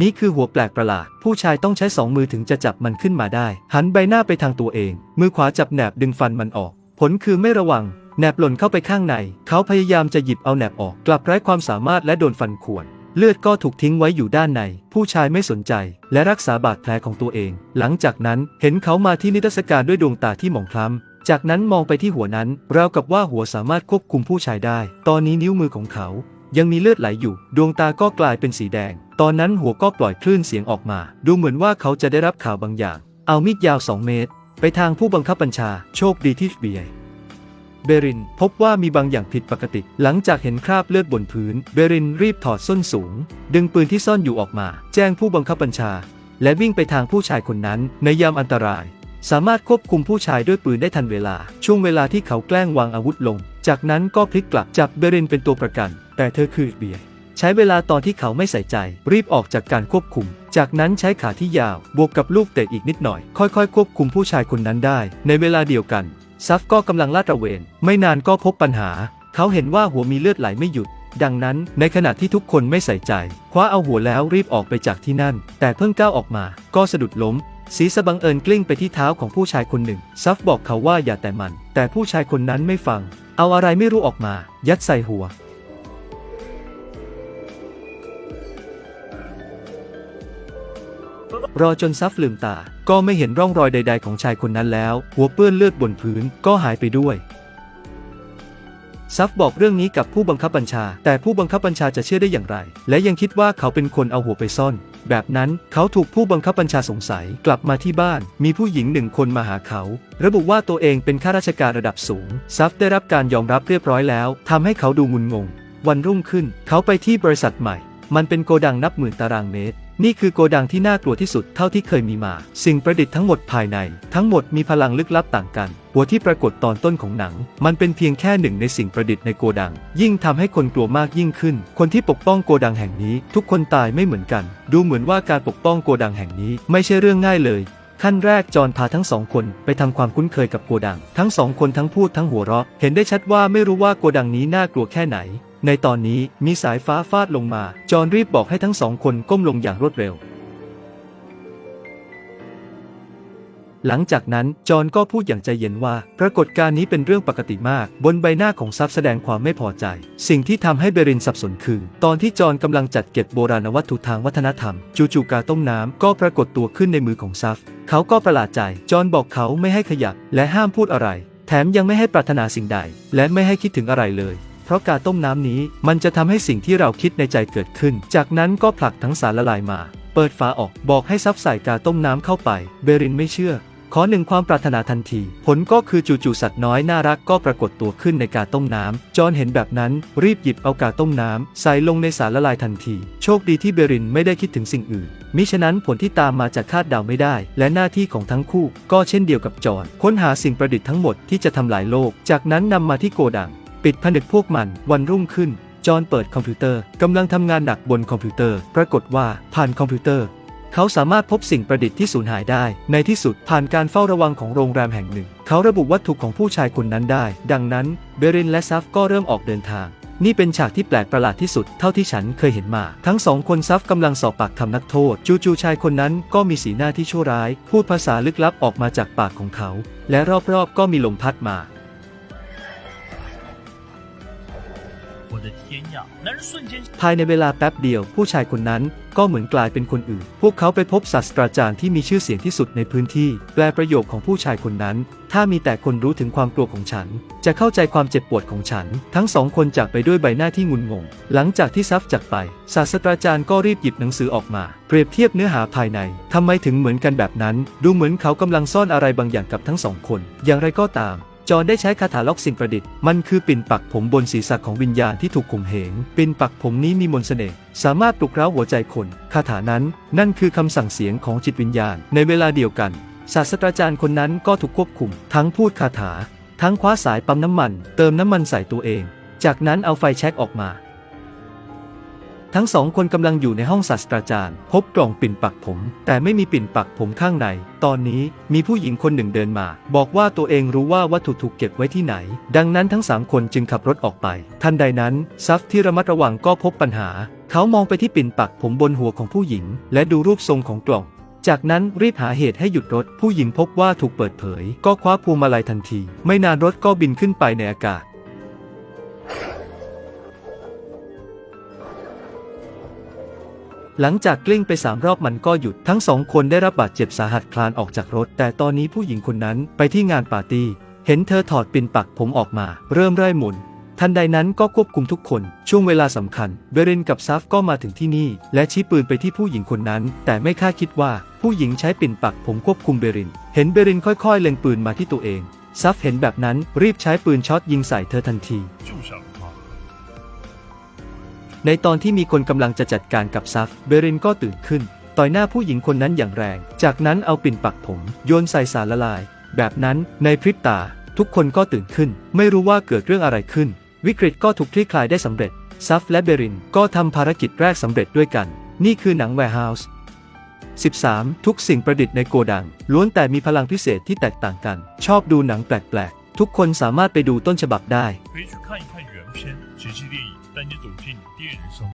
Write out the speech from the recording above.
นี่คือหัวแปลกประหลาด ผู้ชายต้องใช้สองมือถึงจะจับมันขึ้นมาได้ หันใบหน้าไปทางตัวเอง มือขวาจับแหนบดึงฟันมันออก ผลคือไม่ระวังแหนบหล่นเข้าไปข้างใน เขาพยายามจะหยิบเอาแหนบออก กลับไร้ความสามารถและโดนฟันข่วน เลือดก็ถูกทิ้งไว้อยู่ด้านใน ผู้ชายไม่สนใจ และรักษาบาดแผลของตัวเอง หลังจากนั้นเห็นเขามาที่นิทรรศการด้วยดวงตาที่หมองคล้ำจากนั้นมองไปที่หัวนั้นราวกับว่าหัวสามารถควบคุมผู้ชายได้ ตอนนี้นิ้วมือของเขา ยังมีเลือดไหลอยู่ ดวงตาก็กลายเป็นสีแดง ตอนนั้นหัวก็ปล่อยคลื่นเสียงออกมา ดูเหมือนว่าเขาจะได้รับข่าวบางอย่าง เอามีดยาว 2 เมตร ไปทางผู้บังคับบัญชา โชคดีที่เบียเบรินพบว่ามีบางอย่างผิดปกติ หลังจากเห็นคราบเลือดบนพื้น เบรินรีบถอดส้นสูง ดึงปืนที่ซ่อนอยู่ออกมา แจ้งผู้บังคับบัญชา และวิ่งไปทางผู้ชายคนนั้นในยามอันตราย สามารถควบคุมผู้ชายด้วยปืนได้ทันเวลา ช่วงเวลาที่เขาแกล้งวางอาวุธลง จากนั้นก็พลิกกลับจับเบรินเป็นตัวประกัน แต่เธอคือเบียร์ ใช้เวลาตอนที่เขาไม่ใส่ใจ รีบออกจากการควบคุม จากนั้นใช้ขาที่ยาว บวกกับลูกเตะอีกนิดหน่อย ค่อยๆ ควบคุมผู้ชายคนนั้นได้ ในเวลาเดียวกัน ซัฟก็กำลังลาดตระเวน ไม่นานก็พบปัญหา เขาเห็นว่าหัวมีเลือดไหลไม่หยุด ดังนั้น ในขณะที่ทุกคนไม่ใส่ใจ คว้าเอาหัวแล้วรีบออกไปจากที่นั่น แต่เพิ่งก้าวออกมา ก็สะดุดล้มศีรษะบังเอิญกลิ้งไปที่เท้าของผู้ชายคนหนึ่ง ซัฟบอกเขาว่าอย่าแต่มัน แต่ผู้ชายคนนั้นไม่ฟัง เอาอะไรไม่รู้ออกมา ยัดใส่หัว รอจนซัฟลืมตา ก็ไม่เห็นร่องรอยใด ๆ ของชายคนนั้นแล้ว หัวเปื้อนเลือดบนพื้นก็หายไปด้วยซัฟบอกเรื่องนี้กับผู้บังคับบัญชา แต่ผู้บังคับบัญชาจะเชื่อได้อย่างไร และยังคิดว่าเขาเป็นคนเอาหัวไปซ่อน แบบนั้นเขาถูกผู้บังคับบัญชาสงสัยกลับมาที่บ้าน มีผู้หญิงหนึ่งคนมาหาเขา ระบุว่าตัวเองเป็นข้าราชการระดับสูงซัฟได้รับการยอมรับเรียบร้อยแล้วทำให้เขาดูงุนงง วันรุ่งขึ้น เขาไปที่บริษัทใหม่ มันเป็นโกดังนับหมื่นตารางเมตร นี่คือโกดังที่น่ากลัวที่สุดเท่าที่เคยมีมา สิ่งประดิษฐ์ทั้งหมดภายใน ทั้งหมดมีพลังลึกลับต่างกัน หัวที่ปรากฏตอนต้นของหนัง มันเป็นเพียงแค่หนึ่งในสิ่งประดิษฐ์ในโกดัง ยิ่งทำให้คนกลัวมากยิ่งขึ้น คนที่ปกป้องโกดังแห่งนี้ ทุกคนตายไม่เหมือนกัน ดูเหมือนว่าการปกป้องโกดังแห่งนี้ ไม่ใช่เรื่องง่ายเลยขั้นแรกจอห์นพาทั้งสองคนไปทำความคุ้นเคยกับโกดัง ทั้งสองคนทั้งพูดทั้งหัวเราะ เห็นได้ชัดว่าไม่รู้ว่าโกดังนี้น่ากลัวแค่ไหน ในตอนนี้มีสายฟ้าฟาดลงมา จอห์นรีบบอกให้ทั้งสองคนก้มลงอย่างรวดเร็ว หลังจากนั้นจอห์นก็พูดอย่างใจเย็นว่า ปรากฏการณ์นี้เป็นเรื่องปกติมาก บนใบหน้าของซับแสดงความไม่พอใจ สิ่งที่ทำให้เบรินสับสนคือ ตอนที่จอห์นกำลังจัดเก็บโบราณวัตถุทางวัฒนธรรม จู่ๆกาต้มน้ำก็ปรากฏตัวขึ้นในมือของซัฟเขาก็ประหลาดใจ จอห์นบอกเขาไม่ให้ขยับและห้ามพูดอะไร แถมยังไม่ให้ปรารถนาสิ่งใด และไม่ให้คิดถึงอะไรเลย เพราะการต้มน้ำนี้มันจะทำให้สิ่งที่เราคิดในใจเกิดขึ้น จากนั้นก็ผลักทั้งสารละลายมา เปิดฝาออกบอกให้ซับใส่กาต้มน้ำเข้าไป เบรินไม่เชื่อ ขอหนึ่งความปรารถนาทันที ผลก็คือจู่ๆสัตว์น้อยน่ารักก็ปรากฏตัวขึ้นในกาต้มน้ำจอห์นเห็นแบบนั้นรีบหยิบเอากาต้มน้ำใส่ลงในสารละลายทันที โชคดีที่เบรินไม่ได้คิดถึงสิ่งอื่น มิฉะนั้นผลที่ตามมาจะคาดเดาไม่ได้ และหน้าที่ของทั้งคู่ ก็เช่นเดียวกับจอห์นค้นหาสิ่งประดิษฐ์ทั้งหมดที่จะทำลายโลก จากนั้นนำมาที่โกดัง ปิดผนึกพวกมัน วันรุ่งขึ้น จอห์นเปิดคอมพิวเตอร์กำลังทำงานหนักบนคอมพิวเตอร์ ปรากฏว่าผ่านคอมพิวเตอร์ เขาสามารถพบสิ่งประดิษฐ์ที่สูญหายได้ ในที่สุดผ่านการเฝ้าระวังของโรงแรมแห่งหนึ่ง เขาระบุวัตถุของผู้ชายคนนั้นได้ ดังนั้นเบรินและซัฟก็เริ่มออกเดินทางนี่เป็นฉากที่แปลกประหลาดที่สุดเท่าที่ฉันเคยเห็นมา ทั้งสองคนซัฟกำลังสอบปากคำนักโทษ จู่ๆชายคนนั้นก็มีสีหน้าที่ชั่วร้าย พูดภาษาลึกลับออกมาจากปากของเขา และรอบๆก็มีลมพัดมา 我的天呀！男人瞬间 ภายในเวลาแป๊บเดียว ผู้ชายคนนั้นก็เหมือนกลายเป็นคนอื่น พวกเขาไปพบศาสตราจารย์ที่มีชื่อเสียงที่สุดในพื้นที่ แปลประโยคของผู้ชายคนนั้น ถ้ามีแต่คนรู้ถึงความกลัวของฉัน จะเข้าใจความเจ็บปวดของฉัน ทั้งสองคนจากไปด้วยใบหน้าที่งุนงง หลังจากที่ซัฟจากไป ศาสตราจารย์ก็รีบหยิบหนังสือออกมา เปรียบเทียบเนื้อหาภายในทำไมถึงเหมือนกันแบบนั้น ดูเหมือนเขากำลังซ่อนอะไรบางอย่างกับทั้งสองคน อย่างไรก็ตาม จอนได้ใช้คาถาล็อกสิ่งประดิษฐ์ มันคือปิ่นปักผมบนศีรษะของวิญญาณที่ถูกข่มเหง ปิ่นปักผมนี้มีมนต์เสน่ห์ สามารถปลุกเร้าหัวใจคน คาถานั้น นั่นคือคำสั่งเสียงของจิตวิญญาณ ในเวลาเดียวกัน ศาสตราจารย์คนนั้นก็ถูกควบคุม ทั้งพูดคาถา ทั้งคว้าสายปั๊มน้ำมัน เติมน้ำมันใส่ตัวเอง จากนั้นเอาไฟแช็กออกมา ทั้งสองคนกำลังอยู่ในห้องศาสตราจารย์ พบกล่องปิ่นปักผม แต่ไม่มีปิ่นปักผมข้างใน ตอนนี้มีผู้หญิงคนหนึ่งเดินมา บอกว่าตัวเองรู้ว่าวัตถุถูกเก็บไว้ที่ไหน ดังนั้นทั้งสามคนจึงขับรถออกไป ทันใดนั้นซัฟที่ระมัดระวังก็พบปัญหา เขามองไปที่ปิ่นปักผมบนหัวของผู้หญิง และดูรูปทรงของกล่องจากนั้นรีบหาเหตุให้หยุดรถ ผู้หญิงพบว่าถูกเปิดเผย ก็คว้าพวงมาลัยทันที ไม่นานรถก็บินขึ้นไปในอากาศ หลังจากกลิ้งไปสามรอบมันก็หยุดทั้งสองคนได้รับบาดเจ็บสาหัสคลานออกจากรถ แต่ตอนนี้ผู้หญิงคนนั้นไปที่งานปาร์ตี้ เห็นเธอถอดปิ่นปักผมออกมา เริ่มไร้หมุน ทันใดนั้นก็ควบคุมทุกคน ช่วงเวลาสำคัญ เบรินกับซัฟก็มาถึงที่นี่ และชี้ปืนไปที่ผู้หญิงคนนั้น แต่ไม่คาดคิดว่าผู้หญิงใช้ปิ่นปักผมควบคุมเบริน เห็นเบรินค่อยๆ เล็งปืนมาที่ตัวเองซัฟเห็นแบบนั้นรีบใช้ปืนช็อตยิงใส่เธอทันที ในตอนที่มีคนกำลังจะจัดการกับซัฟเบรินก็ตื่นขึ้น ต่อยหน้าผู้หญิงคนนั้นอย่างแรง จากนั้นเอาปิ่นปักผมโยนใส่สารละลาย แบบนั้นในพริบตา ทุกคนก็ตื่นขึ้น ไม่รู้ว่าเกิดเรื่องอะไรขึ้น วิกฤตก็ถูกคลี่คลายได้สำเร็จ ซัฟและเบรินก็ทำภารกิจแรกสำเร็จด้วยกัน นี่คือหนัง Warehouse 13 ทุกสิ่งประดิษฐ์ในโกดัง ล้วนแต่มีพลังพิเศษที่แตกต่างกัน ชอบดูหนังแปลกๆ ทุกคนสามารถไปดูต้นฉบับได้ 学习电影，带你走进电影人生。